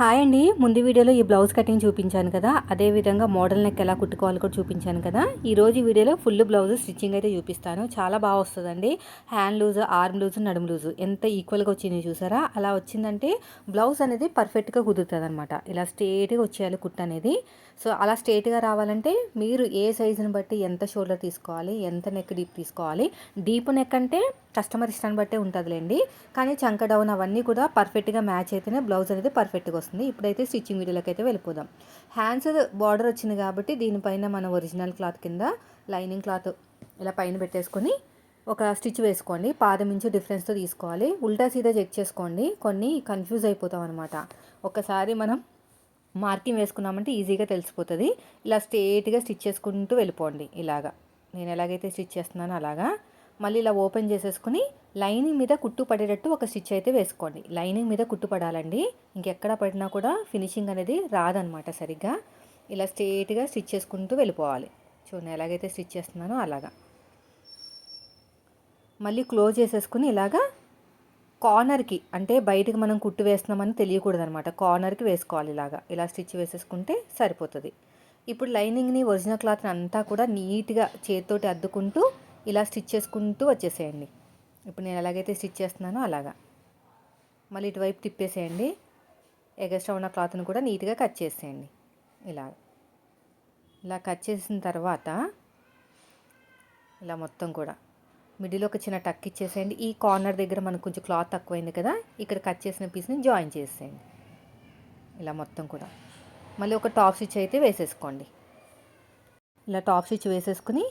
Hi అండి. ముందు వీడియోలో ఈ బ్లౌజ్ కటింగ్ చూపించాను కదా. అదే విధంగా మోడల్ నెక్ ఎలా కుట్టుకోవాలో కూడా చూపించాను కదా. ఈరోజు ఈ వీడియోలో ఫుల్ బ్లౌజ్ స్టిచ్చింగ్ అయితే చూపిస్తాను. చాలా బాగా వస్తుందండి. హ్యాండ్ లూజ్ ఆర్మ్ లూజ్ నడుము లూజ్ ఎంత ఈక్వల్గా వచ్చింది చూసారా? అలా వచ్చిందంటే బ్లౌజ్ అనేది పర్ఫెక్ట్గా కుదురుతుంది అనమాట ఇలా స్ట్రేట్గా వచ్చేయాలి కుట్ అనేది. సో అలా స్ట్రేట్గా రావాలంటే మీరు ఏ సైజుని బట్టి ఎంత షోల్డర్ తీసుకోవాలి ఎంత నెక్ డీప్ తీసుకోవాలి డీప్ నెక్ అంటే కస్టమర్ ఇష్టాన్ని బట్టే ఉంటుందిలేండి. కానీ చంక డౌన్ అవన్నీ కూడా పర్ఫెక్ట్గా మ్యాచ్ అయితేనే బ్లౌజ్ అనేది పర్ఫెక్ట్గా వస్తుంది. ఇప్పుడైతే స్టిచ్చింగ్ వీడియోలోకి అయితే వెళ్ళిపోదాం. హ్యాండ్స్ బార్డర్ వచ్చింది కాబట్టి దీనిపైన మన ఒరిజినల్ క్లాత్ కింద లైనింగ్ క్లాత్ ఇలా పైన పెట్టేసుకొని ఒక స్టిచ్ వేసుకోండి. పాదం ఇంచు డిఫరెన్స్తో తీసుకోవాలి. ఉల్టా సీదా చెక్ చేసుకోండి. కొన్ని కన్ఫ్యూజ్ అయిపోతాం అనమాట ఒకసారి మనం మార్కింగ్ వేసుకున్నామంటే ఈజీగా తెలిసిపోతుంది. ఇలా స్ట్రేట్గా స్టిచ్ చేసుకుంటూ వెళ్ళిపోండి ఇలాగా. నేను ఎలాగైతే స్టిచ్ చేస్తున్నానో అలాగా. మళ్ళీ ఇలా ఓపెన్ చేసేసుకుని లైనింగ్ మీద కుట్టు పడేటట్టు ఒక స్టిచ్ అయితే వేసుకోండి. లైనింగ్ మీద కుట్టు పడాలండి. ఇంకెక్కడ పడినా కూడా ఫినిషింగ్ అనేది రాదనమాట సరిగ్గా. ఇలా స్ట్రేట్గా స్టిచ్ చేసుకుంటూ వెళ్ళిపోవాలి. చూడండి ఎలాగైతే స్టిచ్ చేస్తున్నానో అలాగా. మళ్ళీ క్లోజ్ చేసేసుకుని ఇలాగా కార్నర్కి అంటే బయటకు మనం కుట్టు వేస్తున్నామని తెలియకూడదు అనమాట కార్నర్కి వేసుకోవాలి ఇలాగా. ఇలా స్టిచ్ వేసేసుకుంటే సరిపోతుంది. ఇప్పుడు లైనింగ్ని ఒరిజినల్ క్లాత్ని అంతా కూడా నీట్గా చేతితోటి అద్దుకుంటూ ఇలా స్టిచ్ చేసుకుంటూ వచ్చేసేయండి. ఇప్పుడు నేను ఎలాగైతే స్టిచ్ చేస్తున్నానో అలాగా. మళ్ళీ ఇటువైపు తిప్పేసేయండి. ఎగస్ట్రా ఉన్న క్లాత్ని కూడా నీట్గా కట్ చేసేయండి. ఇలా. ఇలా కట్ చేసిన తర్వాత ఇలా మొత్తం కూడా. మిడిల్ ఒక చిన్న టక్ ఇచ్చేసేయండి. ఈ కార్నర్ దగ్గర మనకు కొంచెం క్లాత్ తక్కువైంది కదా ఇక్కడ కట్ చేసిన పీస్ని జాయిన్ చేసేయండి. ఇలా మొత్తం కూడా. మళ్ళీ ఒక టాప్ స్టిచ్ అయితే వేసేసుకోండి. ఇలా టాప్ స్టిచ్ వేసేసుకుని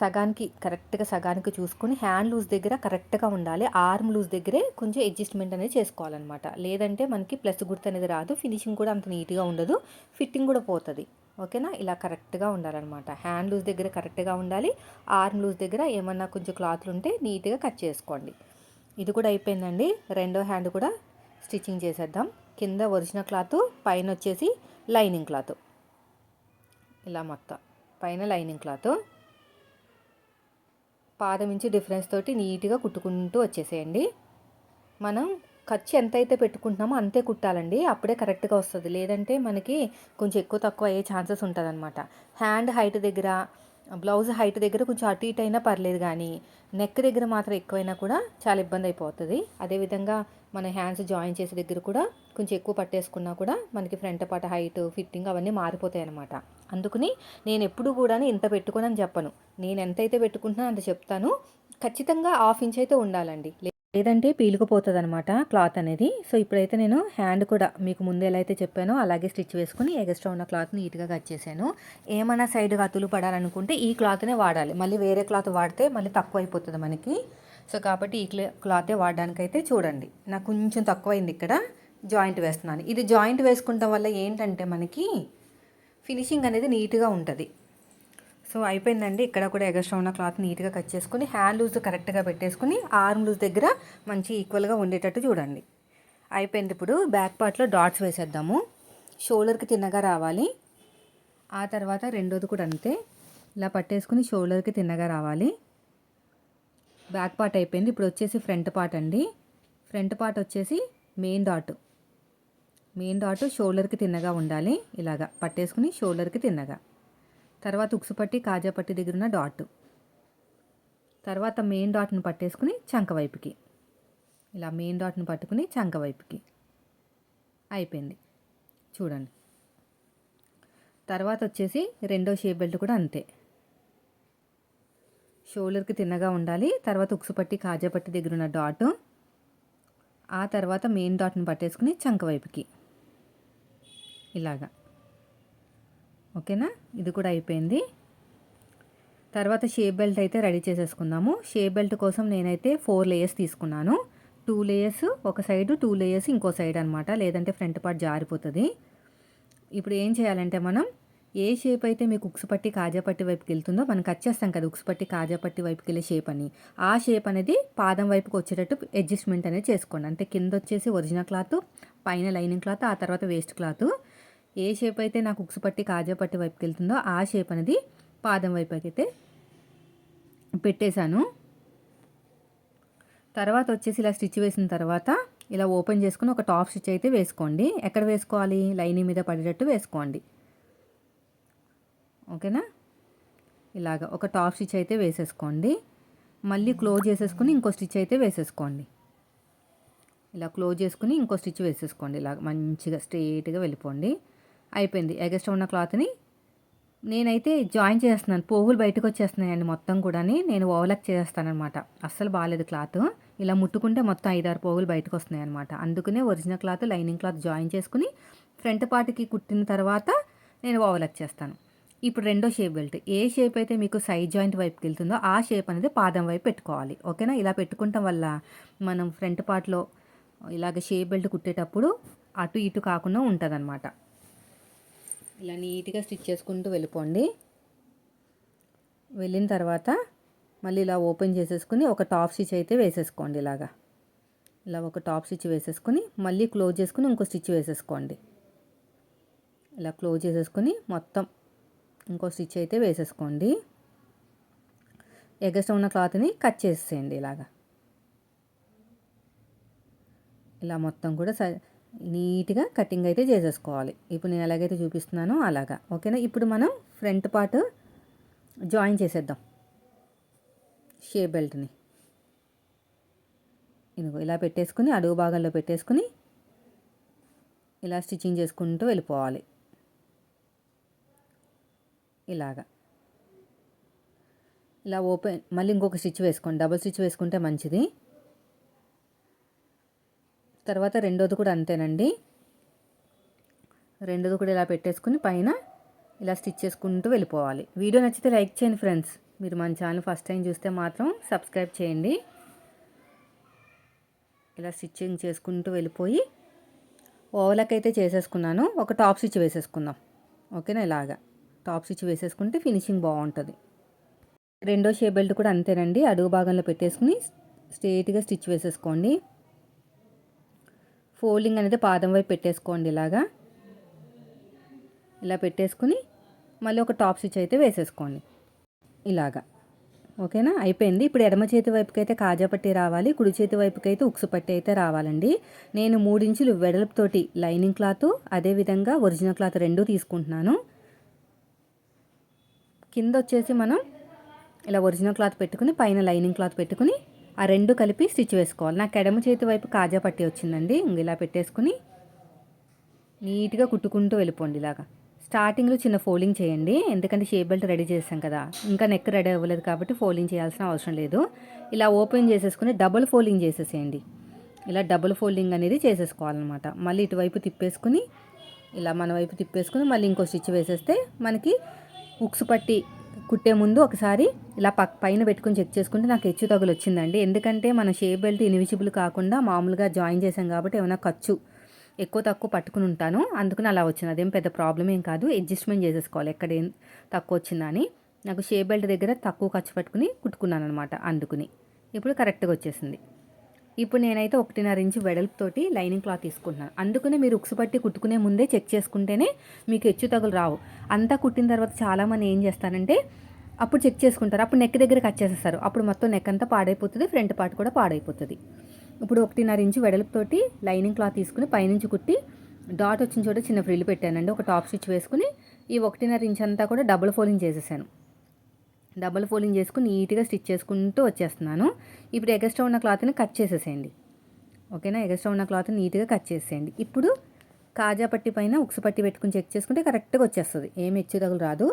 సగానికి కరెక్ట్గా సగానికి చూసుకుని హ్యాండ్ లూజ్ దగ్గర కరెక్ట్గా ఉండాలి. ఆర్మ్ లూజ్ దగ్గరే కొంచెం అడ్జస్ట్మెంట్ అనేది చేసుకోవాలన్నమాట. లేదంటే మనకి ప్లస్ గుర్తు అనేది రాదు. ఫినిషింగ్ కూడా అంత నీట్గా ఉండదు. ఫిట్టింగ్ కూడా పోతుంది. ఓకేనా? ఇలా కరెక్ట్గా ఉండాలన్నమాట. హ్యాండ్ లూజ్ దగ్గర కరెక్ట్గా ఉండాలి. ఆర్మ్ లూజ్ దగ్గర ఏమన్నా కొంచెం క్లాత్లు ఉంటే నీట్గా కట్ చేసుకోండి. ఇది కూడా అయిపోయిందండి. రెండో హ్యాండ్ కూడా స్టిచ్చింగ్ చేసేద్దాం. కింద ఒరిజినల్ క్లాత్ పైన వచ్చేసి లైనింగ్ క్లాత్. ఇలా మొత్తం. పైన లైనింగ్ క్లాత్. పాదం ఇంచు డిఫరెన్స్ తోటి నీట్గా కుట్టుకుంటూ వచ్చేసేయండి. మనం ఖర్చు ఎంత అయితే పెట్టుకుంటున్నామో అంతే కుట్టాలండి. అప్పుడే కరెక్ట్గా వస్తుంది. లేదంటే మనకి కొంచెం ఎక్కువ తక్కువ అయ్యే ఛాన్సెస్ ఉంటుంది అనమాట హ్యాండ్ హైట్ దగ్గర బ్లౌజ్ హైట్ దగ్గర కొంచెం అటు ఇటు అయినా పర్లేదు కానీ నెక్ దగ్గర మాత్రం ఎక్కువైనా కూడా చాలా ఇబ్బంది అయిపోతుంది. అదేవిధంగా మన హ్యాండ్స్ జాయిన్ చేసే దగ్గర కూడా కొంచెం ఎక్కువ పట్టేసుకున్నా కూడా మనకి ఫ్రంట్ పాట హైట్ ఫిట్టింగ్ అవన్నీ మారిపోతాయి అనమాట అందుకని నేను ఎప్పుడు కూడా ఇంత పెట్టుకుని అని చెప్పను. నేను ఎంతైతే పెట్టుకుంటున్నానో అంత చెప్తాను. ఖచ్చితంగా హాఫ్ ఇంచ్ అయితే ఉండాలండి. లేదంటే పీలుకుపోతుంది అనమాట క్లాత్ అనేది సో ఇప్పుడైతే నేను హ్యాండ్ కూడా మీకు ముందు ఎలా అయితే చెప్పానో అలాగే స్టిచ్ వేసుకుని ఎగస్ట్రా ఉన్న క్లాత్ నీట్గా కట్ చేశాను. ఏమైనా సైడ్ అతులు పడాలనుకుంటే ఈ క్లాత్నే వాడాలి. మళ్ళీ వేరే క్లాత్ వాడితే మళ్ళీ తక్కువ అయిపోతుంది మనకి. సో కాబట్టి ఈ క్లాతే వాడడానికైతే చూడండి. నాకు కొంచెం తక్కువైంది ఇక్కడ. జాయింట్ వేస్తున్నాను. ఇది జాయింట్ వేసుకుంటాం వల్ల ఏంటంటే మనకి ఫినిషింగ్ అనేది నీట్గా ఉంటుంది. సో అయిపోయిందండి. ఇక్కడ కూడా ఎగస్ట్రా ఉన్న క్లాత్ నీట్గా కట్ చేసుకుని హ్యాండ్ లూజ్ కరెక్ట్గా పెట్టేసుకుని ఆర్మ్ లూజ్ దగ్గర మంచి ఈక్వల్గా ఉండేటట్టు చూడండి. అయిపోయింది ఇప్పుడు బ్యాక్ పార్ట్లో డాట్స్ వేసేద్దాము. షోల్డర్కి తిన్నగా రావాలి. ఆ తర్వాత రెండోది కూడా అంతే. ఇలా పట్టేసుకుని షోల్డర్కి తిన్నగా రావాలి. బ్యాక్ పార్ట్ అయిపోయింది. ఇప్పుడు వచ్చేసి ఫ్రంట్ పార్ట్ అండి. ఫ్రంట్ పార్ట్ వచ్చేసి మెయిన్ డాట్. మెయిన్ డాట్ షోల్డర్కి తిన్నగా ఉండాలి. ఇలాగా పట్టేసుకుని షోల్డర్కి తిన్నగా. తర్వాత ఉక్సుపట్టి కాజాపట్టి దగ్గర ఉన్న డాట్ తర్వాత మెయిన్ డాట్ను పట్టేసుకుని చంక వైపుకి. ఇలా మెయిన్ డాట్ను పట్టుకుని చంక వైపుకి. అయిపోయింది. చూడండి. తర్వాత వచ్చేసి రెండో షేప్ బెల్ట్ కూడా అంతే. షోల్డర్కి తిన్నగా ఉండాలి. తర్వాత ఉక్సుపట్టి కాజాపట్టి దగ్గర ఉన్న డాట్ ఆ తర్వాత మెయిన్ డాట్ని పట్టేసుకుని చంక వైపుకి. ఇలాగా. ఓకేనా? ఇది కూడా అయిపోయింది. తర్వాత షేప్ బెల్ట్ అయితే రెడీ చేసేసుకుందాము. షేప్ బెల్ట్ కోసం నేనైతే ఫోర్ లేయర్స్ తీసుకున్నాను. టూ లేయర్స్ ఒక సైడ్ టూ లేయర్స్ ఇంకో సైడ్ అనమాట లేదంటే ఫ్రంట్ పార్ట్ జారిపోతుంది. ఇప్పుడు ఏం చేయాలంటే మనం ఏ షేప్ అయితే మీకు ఉక్స్ పట్టి కాజాపట్టి వైపుకి వెళ్తుందో మనం కట్ చేస్తాం కదా ఉక్స్ పట్టి కాజాపట్టి వైపుకి వెళ్ళే షేప్ అని. ఆ షేప్ అనేది పాదం వైపుకి వచ్చేటట్టు అడ్జస్ట్మెంట్ అనేది చేసుకోండి. అంటే కింద వచ్చేసి ఒరిజినల్ క్లాత్ పైన లైనింగ్ క్లాత్ ఆ తర్వాత వేస్ట్ క్లాత్ ఏ షేప్ అయితే నాకు ఉక్సు పట్టి కాజా పట్టి వైపుకి వెళ్తుందో ఆ షేప్ అనేది పాదం వైపు అయితే పెట్టేశాను. తర్వాత వచ్చేసి ఇలా స్టిచ్ వేసిన తర్వాత ఇలా ఓపెన్ చేసుకుని ఒక టాప్ స్టిచ్ అయితే వేసుకోండి. ఎక్కడ వేసుకోవాలి? లైనింగ్ మీద పడేటట్టు వేసుకోండి. ఓకేనా? ఇలాగ ఒక టాప్ స్టిచ్ అయితే వేసేసుకోండి. మళ్ళీ క్లోజ్ చేసేసుకుని ఇంకో స్టిచ్ అయితే వేసేసుకోండి. ఇలా క్లోజ్ చేసుకుని ఇంకో స్టిచ్ వేసేసుకోండి. ఇలా మంచిగా స్ట్రైట్గా వెళ్ళిపోండి. అయిపోయింది. ఎగస్ట్రా ఉన్న క్లాత్ని నేనైతే జాయిన్ చేస్తున్నాను. పోగులు బయటకు వచ్చేస్తున్నాయండి మొత్తం కూడాని. నేను ఓవర్లాక్ చేస్తానమాట అస్సలు బాగాలేదు క్లాత్. ఇలా ముట్టుకుంటే మొత్తం ఐదారు పోగులు బయటకు వస్తున్నాయి అనమాట అందుకనే original cloth lining cloth join చేసుకుని ఫ్రంట్ పార్ట్కి కుట్టిన తర్వాత నేను ఓవర్లాక్ చేస్తాను. ఇప్పుడు రెండో షేప్ బెల్ట్. ఏ షేప్ అయితే మీకు సైడ్ జాయింట్ వైపుకి వెళ్తుందో ఆ షేప్ అనేది పాదం వైపు పెట్టుకోవాలి. ఓకేనా? ఇలా పెట్టుకుంటాం వల్ల మనం ఫ్రంట్ పార్ట్లో ఇలాగ షేప్ బెల్ట్ కుట్టేటప్పుడు అటు ఇటు కాకుండా ఉంటుందన్నమాట. ఇలా నీట్గా స్టిచ్ చేసుకుంటూ వెళ్ళిపోండి. వెళ్ళిన తర్వాత మళ్ళీ ఇలా ఓపెన్ చేసేసుకుని ఒక టాప్ స్టిచ్ అయితే వేసేసుకోండి ఇలాగా. ఇలా ఒక టాప్ స్టిచ్ వేసేసుకుని మళ్ళీ క్లోజ్ చేసుకుని ఇంకో స్టిచ్ వేసేసుకోండి. ఇలా క్లోజ్ చేసేసుకుని మొత్తం ఇంకో స్టిచ్ అయితే వేసేసుకోండి. ఎగస్ట్ ఉన్న క్లాత్ని కట్ చేసేయండి ఇలాగా. ఇలా మొత్తం కూడా సరే నీట్గా కటింగ్ అయితే చేసేసుకోవాలి. ఇప్పుడు నేను ఎలాగైతే చూపిస్తున్నానో అలాగా. ఓకేనా? ఇప్పుడు మనం ఫ్రంట్ పార్ట్ జాయిన్ చేసేద్దాం. షే బెల్ట్ని. ఇదిగో ఇలా పెట్టేసుకుని అడుగు భాగంలో పెట్టేసుకుని ఇలా స్టిచ్చింగ్ చేసుకుంటూ వెళ్ళిపోవాలి. ఇలాగా. ఇలా ఓపెన్ మళ్ళీ ఇంకొక స్టిచ్ వేసుకోండి. డబుల్ స్టిచ్ వేసుకుంటే మంచిది. తర్వాత రెండోది కూడా అంతేనండి. రెండోది కూడా ఇలా పెట్టేసుకుని పైన ఇలా స్టిచ్ చేసుకుంటూ వెళ్ళిపోవాలి. వీడియో నచ్చితే లైక్ చేయండి ఫ్రెండ్స్. మీరు మన ఛానల్ ఫస్ట్ టైం చూస్తే మాత్రం సబ్స్క్రైబ్ చేయండి. ఇలా స్టిచ్చింగ్ చేసుకుంటూ వెళ్ళిపోయి ఓవలకైతే అయితే చేసేసుకున్నాను. ఒక టాప్ స్టిచ్ వేసేసుకుందాం. ఓకేనా? ఇలాగా. టాప్ స్టిచ్ వేసేసుకుంటే ఫినిషింగ్ బాగుంటుంది. రెండో షే బెల్ట్ కూడా అంతేనండి. అడుగు భాగంలో పెట్టేసుకుని స్ట్రేట్గా స్టిచ్ వేసేసుకోండి. ఫోల్డింగ్ అనేది పాదం వైపు పెట్టేసుకోండి ఇలాగా. ఇలా పెట్టేసుకుని మళ్ళీ ఒక టాప్ స్టిచ్ అయితే వేసేసుకోండి. ఇలాగా. ఓకేనా? అయిపోయింది. ఇప్పుడు ఎడమ చేతి వైపుకి అయితే కాజా పట్టి రావాలి. కుడి చేతి వైపుకి అయితే ఉక్సు పట్టి అయితే రావాలండి. నేను మూడించులు వెడల్పుతోటి లైనింగ్ క్లాత్ అదేవిధంగా ఒరిజినల్ క్లాత్ రెండు తీసుకుంటున్నాను. కింద వచ్చేసి మనం ఇలా ఒరిజినల్ క్లాత్ పెట్టుకుని పైన లైనింగ్ క్లాత్ పెట్టుకుని ఆ రెండు కలిపి స్టిచ్ వేసుకోవాలి. నాకు ఎడమ చేతి వైపు కాజా పట్టి వచ్చిందండి. ఇలా పెట్టేసుకుని నీట్గా కుట్టుకుంటూ వెళ్ళిపోండి ఇలాగా. స్టార్టింగ్లో చిన్న ఫోల్డింగ్ చేయండి. ఎందుకంటే షేప్ బెల్ట్ రెడీ చేసాం కదా. ఇంకా నెక్ రెడీ అవ్వలేదు కాబట్టి ఫోల్డింగ్ చేయాల్సిన అవసరం లేదు. ఇలా ఓపెన్ చేసేసుకుని డబుల్ ఫోల్డింగ్ చేసేసేయండి. ఇలా డబుల్ ఫోల్డింగ్ అనేది చేసేసుకోవాలన్నమాట. మళ్ళీ ఇటువైపు తిప్పేసుకుని ఇలా మన వైపు తిప్పేసుకుని మళ్ళీ ఇంకో స్టిచ్ వేసేస్తే మనకి ఉక్స్ పట్టి కుట్టే ముందు ఒకసారి ఇలా పక్ పైన పెట్టుకుని చెక్ చేసుకుంటే నాకు హెచ్చు తగులు వచ్చిందండి. ఎందుకంటే మన షేప్ బెల్ట్ ఇన్విజిబుల్ కాకుండా మామూలుగా జాయిన్ చేసాం కాబట్టి ఏమైనా ఖర్చు ఎక్కువ తక్కువ పట్టుకుని ఉంటాను. అందుకని అలా వచ్చింది. అదేం పెద్ద ప్రాబ్లం ఏం కాదు. అడ్జస్ట్మెంట్ చేసేసుకోవాలి. ఎక్కడ ఏం తక్కువ వచ్చిందని నాకు షేప్ బెల్ట్ దగ్గర తక్కువ ఖర్చు పట్టుకుని కుట్టుకున్నాను అనమాట అందుకుని. ఇప్పుడు కరెక్ట్గా వచ్చేసింది. ఇప్పుడు నేనైతే ఒకటిన్నర ఇంచు వెడల్పుతోటి లైనింగ్ క్లాత్ తీసుకుంటున్నాను. అందుకనే మీరు ఉక్సు పట్టి కుట్టుకునే ముందే చెక్ చేసుకుంటేనే మీకు హెచ్చు తగులు రావు. అంతా కుట్టిన తర్వాత చాలామంది ఏం చేస్తారంటే అప్పుడు చెక్ చేసుకుంటారు. అప్పుడు నెక్ దగ్గర కట్ చేసేస్తారు. అప్పుడు మొత్తం నెక్ అంతా పాడైపోతుంది. ఫ్రంట్ పార్ట్ కూడా పాడైపోతుంది. ఇప్పుడు ఒకటిన్నర ఇంచు వెడల్పుతోటి లైనింగ్ క్లాత్ తీసుకుని పైనుంచి కుట్టి డాట్ వచ్చిన చోట చిన్న ఫ్రిల్ పెట్టానండి. ఒక టాప్ స్టిచ్ వేసుకుని ఈ ఒకటిన్నర ఇంచ్ అంతా కూడా డబుల్ ఫోలింగ్ చేసేసాను. డబుల్ ఫోల్డింగ్ చేసుకుని నీట్గా స్టిచ్ చేసుకుంటూ వచ్చేస్తున్నాను. ఇప్పుడు ఎగస్ట్రా ఉన్న క్లాత్ని కట్ చేసేసేయండి. ఓకేనా ఎగస్ట్రా ఉన్న క్లాత్ని నీట్గా కట్ చేసేయండి ఇప్పుడు కాజా పట్టి పైన ఉక్సు పట్టి పెట్టుకుని చెక్ చేసుకుంటే కరెక్ట్గా వచ్చేస్తుంది. ఏమి హెచ్చు తగులు రాదు.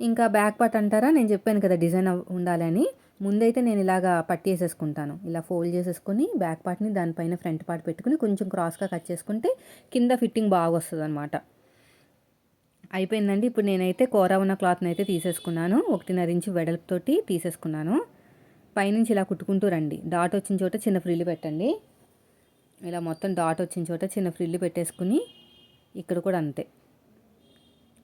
ఇంకా బ్యాక్ పార్ట్ అంటారా? నేను చెప్పాను కదా డిజైన్ ఉండాలని ముందైతే నేను ఇలాగా పట్టి వేసేసుకుంటాను. ఇలా ఫోల్డ్ చేసేసుకొని బ్యాక్ పార్ట్ని దానిపైన ఫ్రంట్ పార్ట్ పెట్టుకుని కొంచెం క్రాస్గా కట్ చేసుకుంటే కింద ఫిట్టింగ్ బాగా వస్తుంది అనమాట అయిపోయిందండి. ఇప్పుడు నేనైతే కూర ఉన్న క్లాత్ని అయితే తీసేసుకున్నాను. ఒకటిన్నర ఇంచు వెడల్పుతోటి తీసేసుకున్నాను. పైనుంచి ఇలా కుట్టుకుంటూ రండి. డాట్ వచ్చిన చోట చిన్న ఫ్రిల్లు పెట్టండి. ఇలా మొత్తం డాట్ వచ్చిన చోట చిన్న ఫ్రిల్లు పెట్టేసుకుని ఇక్కడ కూడా అంతే.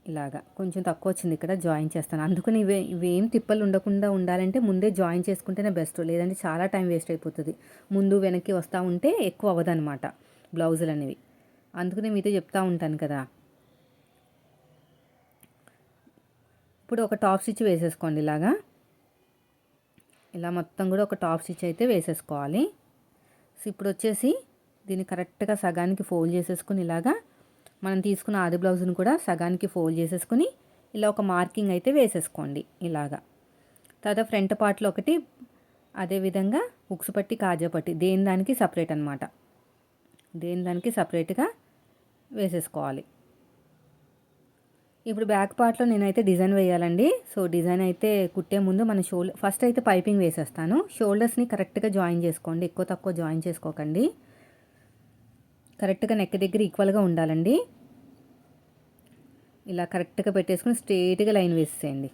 ఇలాగా. కొంచెం తక్కువ వచ్చింది ఇక్కడ జాయిన్ చేస్తాను. అందుకని ఇవే ఇవేం తిప్పలు ఉండకుండా ఉండాలంటే ముందే జాయిన్ చేసుకుంటేనే బెస్ట్. లేదంటే చాలా టైం వేస్ట్ అయిపోతుంది. ముందు వెనక్కి వస్తూ ఉంటే ఎక్కువ అవ్వదన్నమాట బ్లౌజులు అనేవి అందుకనే మీతో చెప్తూ ఉంటాను కదా. ఇప్పుడు ఒక టాప్ స్టిచ్ వేసేసుకోండి ఇలాగా. ఇలా మొత్తం కూడా ఒక టాప్ స్టిచ్ అయితే వేసేసుకోవాలి. సో ఇప్పుడు వచ్చేసి దీన్ని కరెక్ట్గా సగానికి ఫోల్డ్ చేసేసుకుని ఇలాగా మనం తీసుకున్న ఆది బ్లౌజ్ని కూడా సగానికి ఫోల్డ్ చేసేసుకుని ఇలా ఒక మార్కింగ్ అయితే వేసేసుకోండి ఇలాగా. తర్వాత ఫ్రంట్ పార్ట్లో ఒకటి అదేవిధంగా ఉక్సు పట్టి కాజా పట్టి దేని దానికి సపరేట్ అనమాట దేని దానికి సపరేట్గా వేసేసుకోవాలి. ఇప్పుడు బ్యాక్ పార్ట్లో నేనైతే డిజైన్ వేయాలండి. సో డిజైన్ అయితే కుట్టే ముందు మన షోల్డర్ ఫస్ట్ అయితే పైపింగ్ వేసేస్తాను. షోల్డర్స్ని కరెక్ట్గా జాయిన్ చేసుకోండి. ఎక్కువ తక్కువ జాయిన్ చేసుకోకండి. కరెక్ట్గా నెక్ దగ్గర ఈక్వల్గా ఉండాలండి. ఇలా కరెక్ట్గా పెట్టేసుకుని స్ట్రేట్గా లైన్ వేసేయండి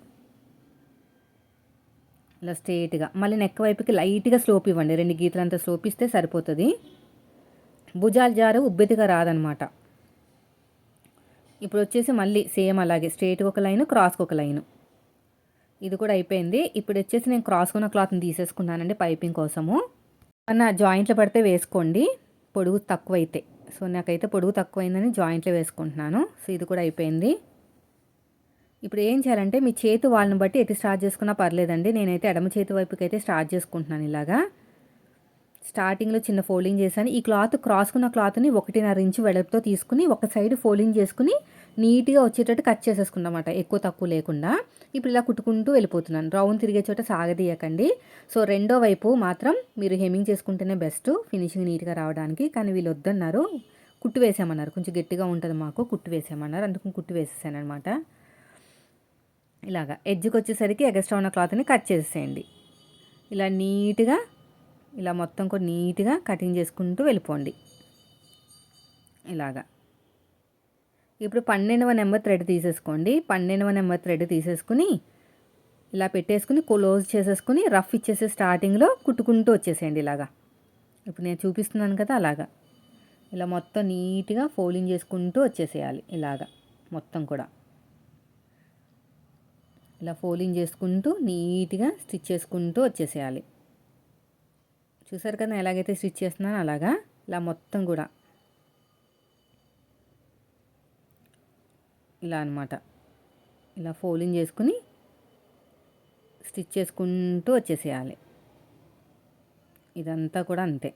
ఇలా స్ట్రేట్గా. మళ్ళీ నెక్ వైపుకి లైట్గా స్లోప్ ఇవ్వండి. రెండు గీతలంతా స్లోప్ ఇస్తే సరిపోతుంది. భుజాలు జారు ఉబ్బెతిగా రాదనమాట. ఇప్పుడు వచ్చేసి మళ్ళీ సేమ్ అలాగే స్ట్రేట్గా ఒక లైన్ క్రాస్కి ఒక లైను. ఇది కూడా అయిపోయింది. ఇప్పుడు వచ్చేసి నేను క్రాస్కున్న క్లాత్ని తీసేసుకున్నానండి పైపింగ్ కోసము. అన్న జాయింట్లు పడితే వేసుకోండి. పొడుగు తక్కువ అయితే సో నాకైతే పొడుగు తక్కువైందని జాయింట్లో వేసుకుంటున్నాను. సో ఇది కూడా అయిపోయింది. ఇప్పుడు ఏం చేయాలంటే మీ చేతి వాళ్ళని బట్టి ఎటు స్టార్ట్ చేసుకున్నా పర్లేదండి. నేనైతే ఎడమ చేతి వైపుకి అయితే స్టార్ట్ చేసుకుంటున్నాను ఇలాగా. స్టార్టింగ్లో చిన్న ఫోల్డింగ్ చేశాను. ఈ క్లాత్ క్రాస్కున్న క్లాత్ని ఒకటిన్నర ఇంచు వెడల్పుతో తీసుకుని ఒక సైడ్ ఫోల్డింగ్ చేసుకుని నీట్గా వచ్చేటట్టు కట్ చేసేసుకున్నమాట. ఎక్కువ తక్కువ లేకుండా ఇప్పుడు ఇలా కుట్టుకుంటూ వెళ్ళిపోతున్నాను. రౌండ్ తిరిగే చోట సాగదీయకండి. సో రెండో వైపు మాత్రం మీరు హెమ్మింగ్ చేసుకుంటేనే బెస్ట్. ఫినిషింగ్ నీట్గా రావడానికి. కానీ వీళ్ళు వద్దన్నారు. కుట్టు వేసామన్నారు. కొంచెం గట్టిగా ఉంటుంది మాకు. కుట్టు వేసామన్నారు. అందుకు కుట్టు వేసేసాను అనమాట ఇలాగా. ఎడ్జ్కి వచ్చేసరికి ఎగస్ట్రా ఉన్న క్లాత్ని కట్ చేసేయండి ఇలా నీట్గా ఇలా మొత్తం కూడా నీట్గా కటింగ్ చేసుకుంటూ వెళ్ళిపోండి. ఇలాగా. ఇప్పుడు పన్నెండవ నెంబర్ థ్రెడ్ తీసేసుకోండి. పన్నెండవ నెంబర్ థ్రెడ్ తీసేసుకుని ఇలా పెట్టేసుకుని క్లోజ్ చేసేసుకుని రఫ్ ఇచ్చేసే స్టార్టింగ్లో కుట్టుకుంటూ వచ్చేసేయండి ఇలాగా. ఇప్పుడు నేను చూపిస్తున్నాను కదా అలాగా. ఇలా మొత్తం నీట్గా ఫోల్డింగ్ చేసుకుంటూ వచ్చేసేయాలి ఇలాగా మొత్తం కూడా. ఇలా ఫోల్డింగ్ చేసుకుంటూ నీట్గా స్టిచ్ చేసుకుంటూ వచ్చేసేయాలి. చూసారు కదా ఎలాగైతే స్టిచ్ చేస్తున్నాను అలాగా? ఇలా మొత్తం కూడా. ఇలా అనమాట ఇలా ఫోలింగ్ చేసుకుని స్టిచ్ చేసుకుంటూ వచ్చేసేయాలి. ఇదంతా కూడా అంతే.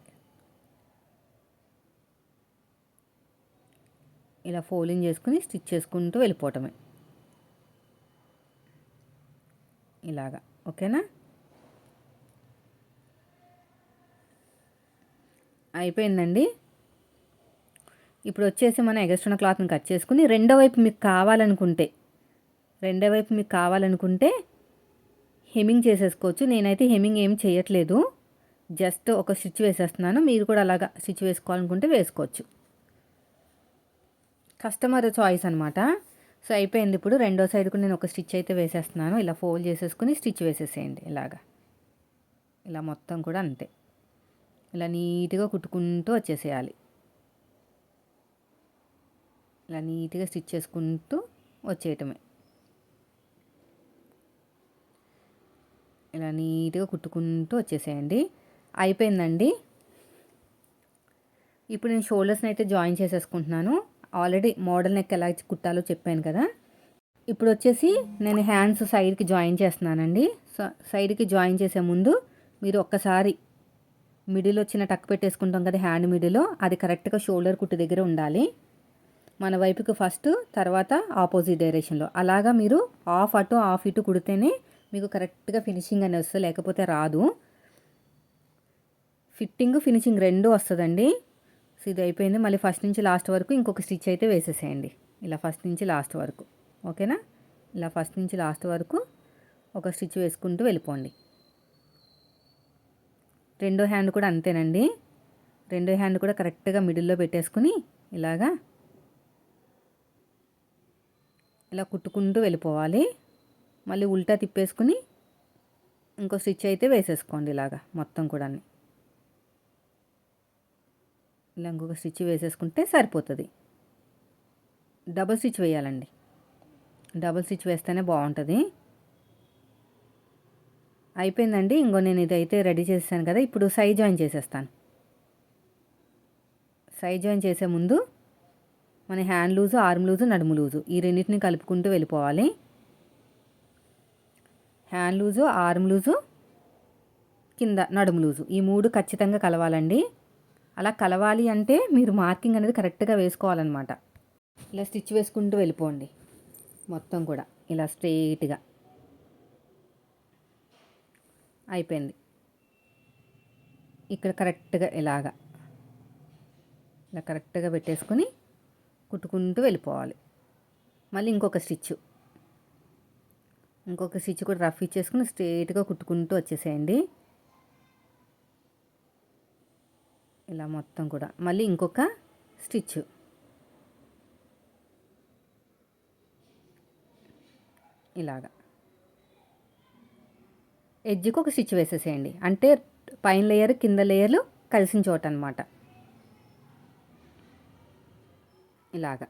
ఇలా ఫోలింగ్ చేసుకుని స్టిచ్ చేసుకుంటూ వెళ్ళిపోవటమే. ఇలాగా. ఓకేనా? అయిపోయిందండి. ఇప్పుడు వచ్చేసి మనం ఎగస్ట్రన క్లాత్ని కట్ చేసుకుని రెండో వైపు మీకు కావాలనుకుంటే రెండో వైపు మీకు కావాలనుకుంటే హెమ్మింగ్ చేసేసుకోవచ్చు. నేనైతే హెమ్మింగ్ ఏం చేయట్లేదు. జస్ట్ ఒక స్టిచ్ వేసేస్తున్నాను. మీరు కూడా అలాగా స్టిచ్ వేసుకోవాలనుకుంటే వేసుకోవచ్చు. కస్టమర్ చాయిస్ అనమాట సో అయిపోయింది. ఇప్పుడు రెండో సైడ్ కూడా నేను ఒక స్టిచ్ అయితే వేసేస్తున్నాను. ఇలా ఫోల్డ్ చేసేసుకుని స్టిచ్ వేసేసేయండి. ఇలాగా. ఇలా మొత్తం కూడా అంతే. ఇలా నీట్గా కుట్టుకుంటూ వచ్చేసేయాలి. ఇలా నీట్గా స్టిచ్ చేసుకుంటూ వచ్చేయటమే. ఇలా నీట్గా కుట్టుకుంటూ వచ్చేసేయండి. అయిపోయిందండి. ఇప్పుడు నేను షోల్డర్స్ని అయితే జాయిన్ చేసేసుకుంటున్నాను. ఆల్రెడీ మోడల్ నెక్ ఎలా కుట్టాలో చెప్పాను కదా. ఇప్పుడు వచ్చేసి నేను హ్యాండ్స్ సైడ్కి జాయిన్ చేస్తున్నానండి. సైడ్కి జాయిన్ చేసే ముందు మీరు ఒక్కసారి మిడిల్ వచ్చిన టక్ పెట్టేసుకుంటాం కదా హ్యాండ్ మిడిలో అది కరెక్ట్గా షోల్డర్ కుట్టు దగ్గర ఉండాలి. మన వైపుకి ఫస్ట్ తర్వాత ఆపోజిట్ డైరెక్షన్లో అలాగా మీరు ఆఫ్ అటు ఆఫ్ ఇటు కుడితేనే మీకు కరెక్ట్గా ఫినిషింగ్ అనేది వస్తుంది లేకపోతే రాదు. ఫిట్టింగ్ ఫినిషింగ్ రెండు వస్తుందండి. సో ఇది అయిపోయింది. మళ్ళీ ఫస్ట్ నుంచి లాస్ట్ వరకు ఇంకొక స్టిచ్ అయితే వేసేసేయండి. ఇలా ఫస్ట్ నుంచి లాస్ట్ వరకు. ఓకేనా ఇలా ఫస్ట్ నుంచి లాస్ట్ వరకు ఒక స్టిచ్ వేసుకుంటూ వెళ్ళిపోండి. రెండో హ్యాండ్ కూడా అంతేనండి. రెండో హ్యాండ్ కూడా కరెక్ట్గా మిడిల్లో పెట్టేసుకుని ఇలాగా ఇలా కుట్టుకుంటూ వెళ్ళిపోవాలి. మళ్ళీ ఉల్టా తిప్పేసుకుని ఇంకో స్టిచ్ అయితే వేసేసుకోండి ఇలాగా మొత్తం కూడా ఇలా ఇంకొక స్టిచ్ వేసేసుకుంటే సరిపోతుంది. డబుల్ స్టిచ్ వేయాలండి. డబుల్ స్టిచ్ వేస్తేనే బాగుంటుంది. అయిపోయిందండి. ఇంకో నేను ఇదైతే రెడీ చేసాను కదా. ఇప్పుడు సై జాయిన్ చేసేస్తాను. సై జాయిన్ చేసే ముందు మన హ్యాండ్ లూజు ఆర్మ్ లూజు నడుము లూజు. ఈ రెండింటిని కలుపుకుంటూ వెళ్ళిపోవాలి. హ్యాండ్ లూజు ఆర్మ్ లూజు కింద నడుము లూజు. ఈ మూడు ఖచ్చితంగా కలవాలండి. అలా కలవాలి అంటే మీరు మార్కింగ్ అనేది కరెక్ట్గా వేసుకోవాలన్నమాట. ఇలా స్టిచ్ వేసుకుంటూ వెళ్ళిపోండి. మొత్తం కూడా ఇలా స్ట్రెయిట్గా. అయిపోయింది. ఇక్కడ కరెక్ట్గా ఇలాగా. ఇలా కరెక్ట్గా పెట్టేసుకొని కుట్టుకుంటూ వెళ్ళిపోవాలి. మళ్ళీ ఇంకొక స్టిచ్. ఇంకొక స్టిచ్ కూడా రఫ్ ఇచ్చేసుకుని స్ట్రేట్గా కుట్టుకుంటూ వచ్చేసేయండి. ఇలా మొత్తం కూడా. మళ్ళీ ఇంకొక స్టిచ్. ఇలాగా. ఎడ్జ్కి ఒక స్టిచ్ వేసేసేయండి. అంటే పైన లేయర్ కింద లేయర్లు కలిసిన చోట అనమాట ఇలాగా.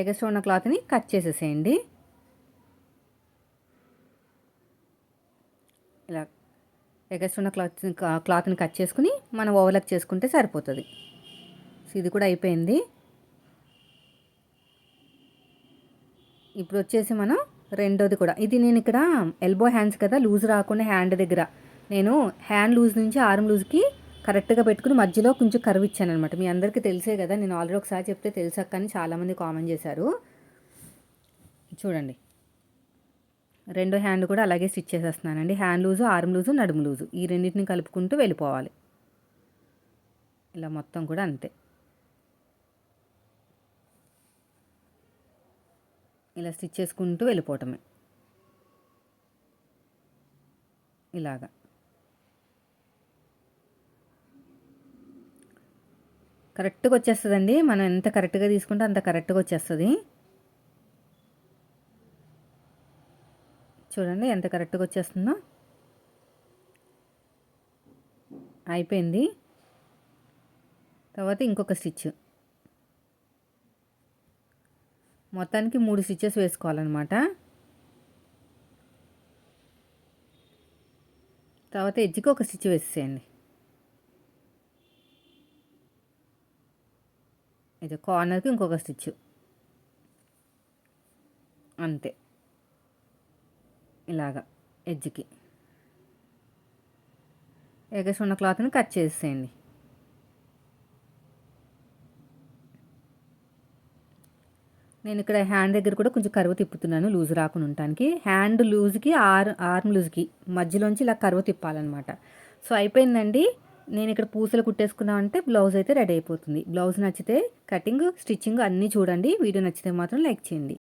ఎగస్ట్రా ఉన్న క్లాత్ని కట్ చేసేసేయండి. ఇలా ఎగస్ట్రా ఉన్న క్లాత్ క్లాత్ని కట్ చేసుకుని మనం ఓవర్లక్ చేసుకుంటే సరిపోతుంది. ఇది కూడా అయిపోయింది. ఇప్పుడు వచ్చేసి మనం రెండోది కూడా. ఇది నేను ఇక్కడ ఎల్బో హ్యాండ్స్ కదా లూజ్ రాకుండా హ్యాండ్ దగ్గర. నేను హ్యాండ్ లూజ్ నుంచి ఆర్మ్ లూజ్కి కరెక్ట్గా పెట్టుకుని మధ్యలో కొంచెం కరువు ఇచ్చాను అనమాట మీ అందరికీ తెలిసే కదా నేను ఆల్రెడీ ఒకసారి చెప్తే తెలుసా కానీ చాలామంది కామెంట్ చేశారు. చూడండి. రెండో హ్యాండ్ కూడా అలాగే స్టిచ్ చేసేస్తున్నానండి. హ్యాండ్ లూజు ఆర్మ్ లూజు నడుము లూజు. ఈ రెండింటిని కలుపుకుంటూ వెళ్ళిపోవాలి. ఇలా మొత్తం కూడా అంతే. ఇలా స్టిచ్ చేసుకుంటూ వెళ్ళిపోవటమే. ఇలాగా. కరెక్ట్గా వచ్చేస్తుందండి మనం ఎంత కరెక్ట్గా తీసుకుంటే అంత కరెక్ట్గా వచ్చేస్తుంది చూడండి ఎంత కరెక్ట్గా వచ్చేస్తుందో అయిపోయింది. తర్వాత ఇంకొక స్టిచ్. మొత్తానికి మూడు స్టిచ్చెస్ వేసుకోవాలన్నమాట. తర్వాత ఎడ్జ్కి ఒక స్టిచ్ వేసేయండి. ఇది కార్నర్కి ఇంకొక స్టిచ్ అంతే. ఇలాగా ఎడ్జ్కి ఎగస్ ఉన్న క్లాత్ని కట్ చేసేయండి. నేను ఇక్కడ హ్యాండ్ దగ్గర కూడా కొంచెం కరువు తిప్పుతున్నాను లూజ్ రాకుండా ఉండటానికి. హ్యాండ్ లూజ్కి ఆర్ ఆర్మ్ లూజ్కి మధ్యలోంచి ఇలా కరువు తిప్పాలన్నమాట. సో అయిపోయిందండి. నేను ఇక్కడ పూసలు కుట్టేసుకున్నామంటే బ్లౌజ్ అయితే రెడీ అయిపోతుంది. బ్లౌజ్ నచ్చితే కటింగ్ స్టిచ్చింగ్ అన్నీ చూడండి. వీడియో నచ్చితే మాత్రం లైక్ చేయండి.